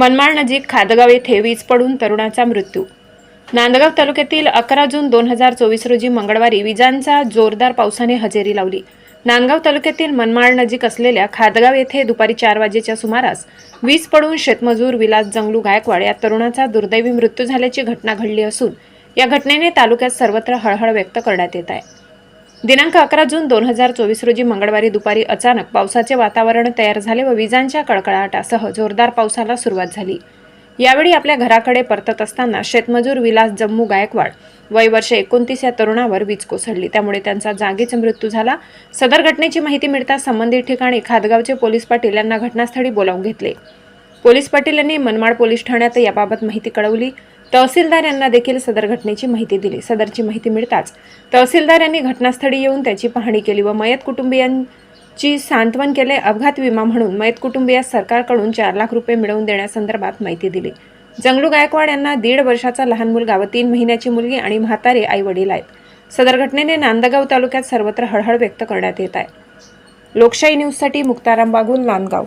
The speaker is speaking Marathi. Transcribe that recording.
मनमाड नजीक खादगाव येथे वीज पडून तरुणाचा मृत्यू. नांदगाव तालुक्यातील अकरा जून दोन हजार चोवीस रोजी मंगळवारी विजांचा जोरदार पावसाने हजेरी लावली. नांदगाव तालुक्यातील मनमाड नजीक असलेल्या खादगाव येथे दुपारी चार वाजेच्या सुमारास वीज पडून शेतमजूर विलास जंगलू गायकवाड या तरुणाचा दुर्दैवी मृत्यू झाल्याची घटना घडली असून या घटनेने तालुक्यात सर्वत्र हळहळ व्यक्त करण्यात येत आहे. दिनांक अकरा जून दोन हजार चोवीस रोजी मंगळवारी दुपारी अचानक पावसाचे वातावरण तयार झाले व विजांच्या कडकडाटासह जोरदार पावसाला सुरुवात झाली. यावेळी आपल्या घराकडे परतत असताना शेतमजूर विलास जम्मू गायकवाड वय वर्ष एकोणतीस या तरुणावर वीज कोसळली. त्यामुळे त्यांचा जागीच मृत्यू झाला. सदर घटनेची माहिती मिळताच संबंधित ठिकाणी खादगावचे पोलीस पाटील यांना घटनास्थळी बोलावून घेतले. पोलीस पाटील यांनी मनमाड पोलीस ठाण्यात याबाबत माहिती कळवली. तहसीलदार यांना देखील सदर घटनेची माहिती दिली. सदरची माहिती मिळताच तहसीलदार यांनी घटनास्थळी येऊन त्याची पाहणी केली व मयत कुटुंबियांची सांत्वन केले. अपघात विमा म्हणून मयत कुटुंबियास सरकारकडून चार लाख रुपये मिळवून देण्यासंदर्भात माहिती दिली. जंगलू गायकवाड यांना दीड वर्षाचा लहान मुलगा व तीन महिन्याची मुलगी आणि म्हातारे आई वडील आहेत. सदर घटनेने नांदगाव तालुक्यात सर्वत्र हळहळ व्यक्त करण्यात येत आहे. लोकशाही न्यूजसाठी मुक्ताराम बागुल नांदगाव.